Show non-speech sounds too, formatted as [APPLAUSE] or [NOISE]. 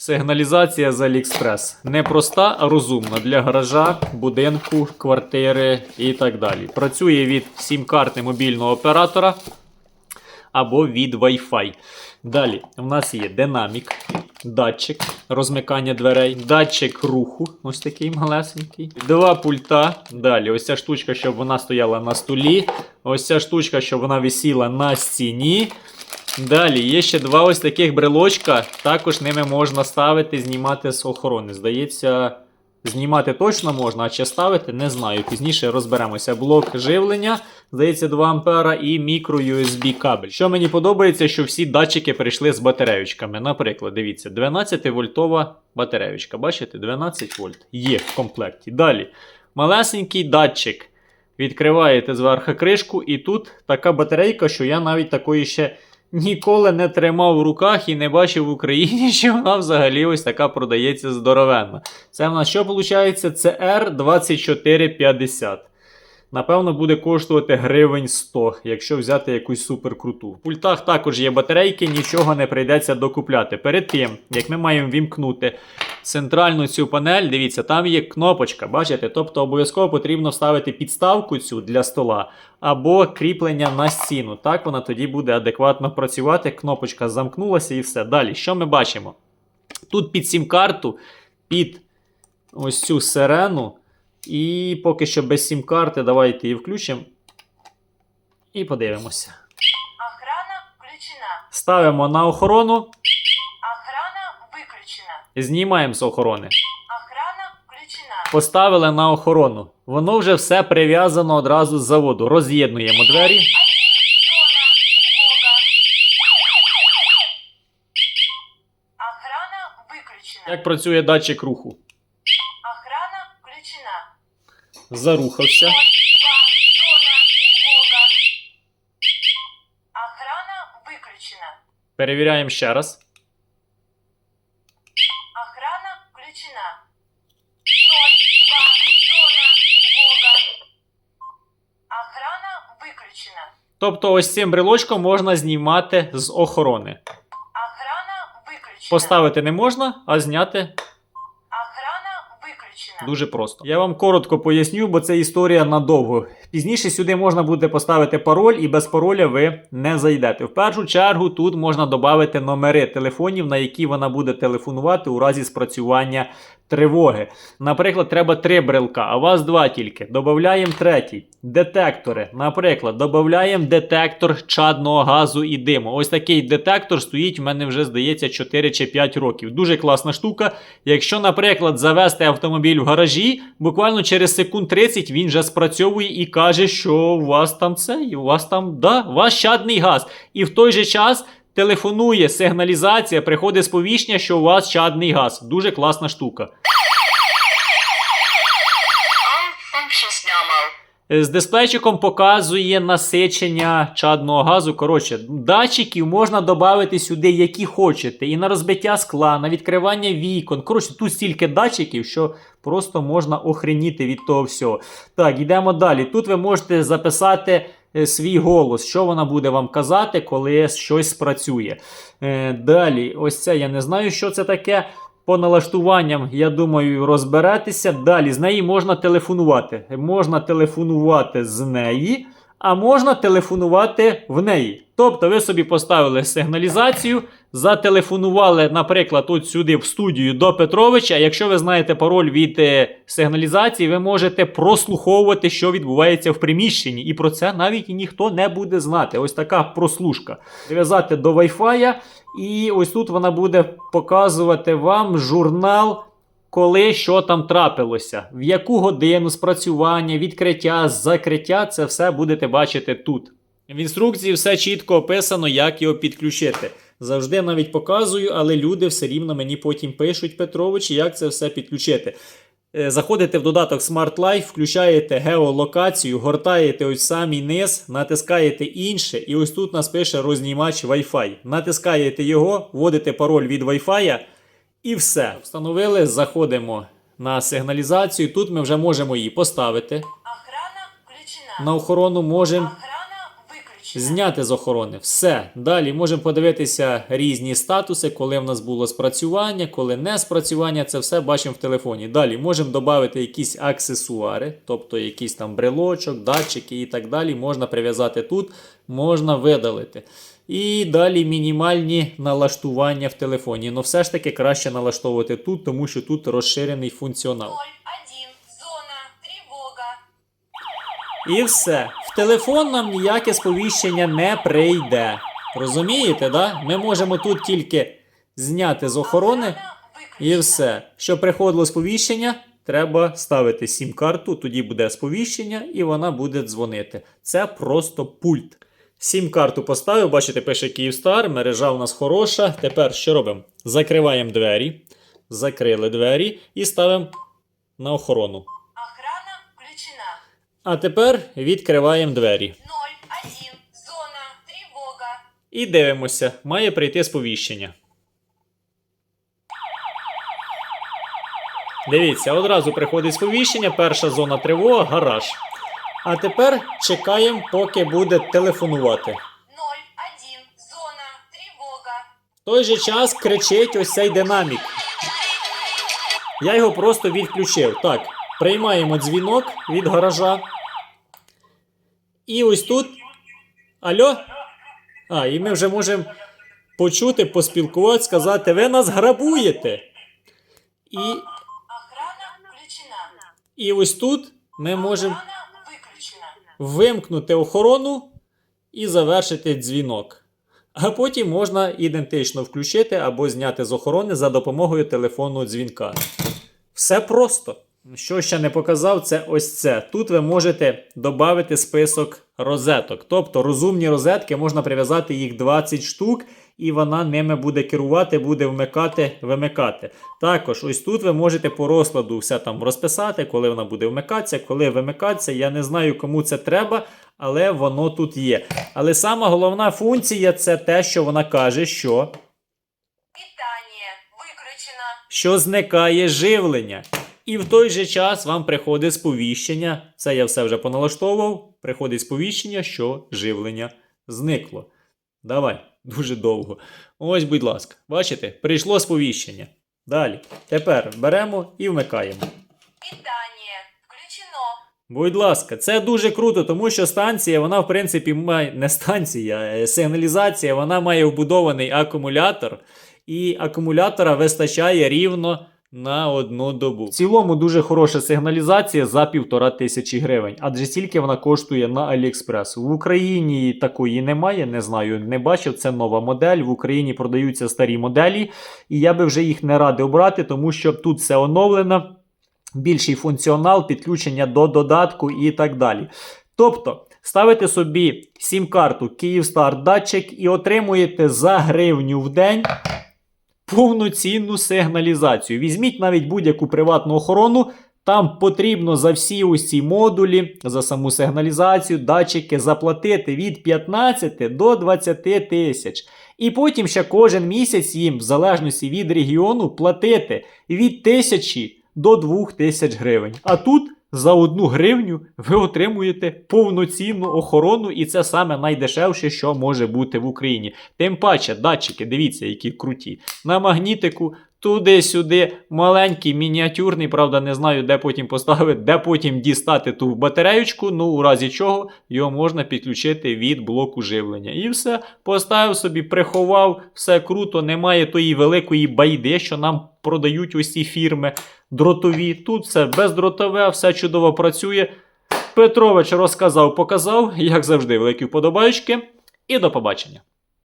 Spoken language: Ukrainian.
Сигналізація з AliExpress. Не проста, а розумна для гаража, будинку, квартири і так далі. Працює від сім-карти мобільного оператора або від Wi-Fi. Далі у нас є динамік, датчик розмикання дверей, датчик руху, ось такий малесенький. Два пульта. Далі, ось ця штучка, щоб вона стояла на столі. Ось ця штучка, щоб вона висіла на стіні. Далі є ще два ось таких брелочка. Також ними можна ставити, знімати з охорони. Здається, знімати точно можна, а чи ставити, не знаю. Пізніше розберемося. Блок живлення, здається, 2 ампера і мікро USB кабель. Що мені подобається, що всі датчики прийшли з батареючками. Наприклад, дивіться, 12 вольтова батареючка. Бачите, 12 вольт є в комплекті. Далі малесенький датчик. Відкриваєте зверху кришку, і тут така батарейка, що я навіть такої ще ніколи не тримав в руках і не бачив в Україні, [LAUGHS] що вона взагалі ось така продається здоровенна. Це в нас що виходить? Це R2450. Напевно, буде коштувати гривень 100, якщо взяти якусь суперкруту. В пультах також є батарейки, нічого не прийдеться докупляти. Перед тим, як ми маємо вімкнути центральну цю панель, дивіться, там є кнопочка, бачите? Тобто обов'язково потрібно вставити підставку цю для стола або кріплення на стіну. Так вона тоді буде адекватно працювати. Кнопочка замкнулася і все. Далі, що ми бачимо? Тут під сім-карту, під ось цю сирену. І поки що без сім-карти, давайте її включимо. І подивимося. Охрана включена. Ставимо на охорону, Охрана выключена. знімаємо з охорони. Охрана включена. Поставили на охорону. Воно вже все прив'язано одразу з заводу. Роз'єднуємо двері. Охрана выключена. Як працює датчик руху? Охрана включена Зарухався. Два. Зона. Тревога. Охрана выключена. Перевіряємо ще раз. Охрана включена. Ноль. Два. Зона. Тревога. Охрана выключена. Тобто, ось цим брелочком можна знімати з охорони. Охрана выключена. Поставити не можна, а зняти Охрана выключена. Дуже просто. Я вам коротко поясню, бо це історія надовго. Пізніше сюди можна буде поставити пароль, і без пароля ви не зайдете. В першу чергу тут можна додати номери телефонів, на які вона буде телефонувати у разі спрацювання тривоги. Наприклад, треба три брелка, а у вас два тільки. Додаємо третій. Детектори. Наприклад, додаємо детектор чадного газу і диму. Ось такий детектор стоїть в мене вже, здається, 4 чи 5 років. Дуже класна штука. Якщо, наприклад, завести автомобіль в гаражі, буквально через секунд 30 він вже спрацьовує і каже, що у вас там це, і у вас там, да, у вас чадний газ. І в той же час. Телефонує сигналізація, приходить сповіщення, що у вас чадний газ. Дуже класна штука. Normal. З дисплейчиком показує насичення чадного газу. Коротше, датчиків можна додати сюди, які хочете. І на розбиття скла, на відкривання вікон. Коротше, тут стільки датчиків, що просто можна охреніти від того всього. Так, йдемо далі. Тут ви можете записати е, свій голос, що вона буде вам казати, коли щось спрацює. Е, далі, ось це я не знаю, що це таке. По налаштуванням, я думаю, розберетеся. Далі з неї можна телефонувати. Можна телефонувати з неї, а можна телефонувати в неї. Тобто ви собі поставили сигналізацію, зателефонували, наприклад, от сюди в студію до Петровича. Якщо ви знаєте пароль від е, сигналізації, ви можете прослуховувати, що відбувається в приміщенні. І про це навіть ніхто не буде знати. Ось така прослушка. Прив'язати до Wi-Fi, і ось тут вона буде показувати вам журнал. Коли що там трапилося, в яку годину спрацювання, відкриття, закриття, це все будете бачити тут. В інструкції все чітко описано, як його підключити. Завжди навіть показую, але люди все рівно мені потім пишуть, Петрович, як це все підключити. Е, Заходите в додаток Smart Life, включаєте геолокацію, гортаєте ось самий низ, натискаєте інше, і ось тут нас пише рознімач Wi-Fi. Натискаєте його, вводите пароль від Wi-Fi і все. Встановили, заходимо на сигналізацію. Тут ми вже можемо її поставити. Охрана включена. На охорону можемо. Зняти з охорони. Все. Далі можемо подивитися різні статуси, коли в нас було спрацювання, коли не спрацювання. Це все бачимо в телефоні. Далі можемо додати якісь аксесуари, тобто якийсь там брелочок, датчики і так далі. Можна прив'язати тут, можна видалити. І далі мінімальні налаштування в телефоні. Ну все ж таки краще налаштовувати тут, тому що тут розширений функціонал. 01, зона, тревога. І все. Телефон нам ніяке сповіщення не прийде. Розумієте, да? Ми можемо тут тільки зняти з охорони і все. Щоб приходило сповіщення, треба ставити сім-карту, тоді буде сповіщення і вона буде дзвонити. Це просто пульт. Сім-карту поставив, бачите, пише Київстар, мережа у нас хороша. Тепер що робимо? Закриваємо двері, закрили двері і ставимо на охорону. А тепер відкриваємо двері. 01, зона, тревога. І дивимося, має прийти сповіщення. Дивіться, одразу приходить сповіщення, перша зона тривога, гараж. А тепер чекаємо, поки буде телефонувати. 01, зона, тревога. В той же час кричить ось цей динамік. Я його просто відключив. Так, приймаємо дзвінок від гаража. І ось тут. Алло? А, і ми вже можемо почути, поспілкуватися, сказати, ви нас грабуєте. І, і ось тут ми можемо вимкнути охорону і завершити дзвінок. А потім можна ідентично включити або зняти з охорони за допомогою телефонного дзвінка. Все просто. Що ще не показав, це ось це. Тут ви можете додати список розеток. Тобто розумні розетки можна прив'язати їх 20 штук, і вона ними буде керувати, буде вмикати, вимикати. Також ось тут ви можете по розкладу все там розписати, коли вона буде вмикатися, коли вимикатися. Я не знаю, кому це треба, але воно тут є. Але сама головна функція це те, що вона каже, що Питание выключено. що зникає живлення. І в той же час вам приходить сповіщення. Це я все вже поналаштовував. Приходить сповіщення, що живлення зникло. Давай, дуже довго. Ось, будь ласка, бачите, прийшло сповіщення. Далі. Тепер беремо і вмикаємо. Питание включено. Будь ласка, це дуже круто, тому що станція, вона, в принципі, має не станція, а сигналізація, вона має вбудований акумулятор, і акумулятора вистачає рівно на одну добу. В цілому дуже хороша сигналізація за півтора тисячі гривень, адже стільки вона коштує на AliExpress. В Україні такої немає, не знаю, не бачив. Це нова модель. В Україні продаються старі моделі, і я би вже їх не радив брати, тому що тут все оновлено більший функціонал, підключення до додатку і так далі. Тобто, ставите собі сім-карту Київстар датчик і отримуєте за гривню в день повноцінну сигналізацію. Візьміть навіть будь-яку приватну охорону. Там потрібно за всі ось ці модулі, за саму сигналізацію, датчики заплатити від 15 до 20 тисяч. І потім ще кожен місяць їм, в залежності від регіону, платити від тисячі до 2000 гривень. А тут за одну гривню ви отримуєте повноцінну охорону, і це саме найдешевше, що може бути в Україні. Тим паче, датчики, дивіться, які круті. На магнітику. Туди-сюди, маленький, мініатюрний, правда, не знаю, де потім поставити, де потім дістати ту батареючку. Ну, у разі чого його можна підключити від блоку живлення. І все, поставив собі, приховав, все круто, немає тої великої байди, що нам продають ці фірми дротові. Тут все бездротове, все чудово працює. Петрович розказав, показав, як завжди, великі вподобайки. І до побачення.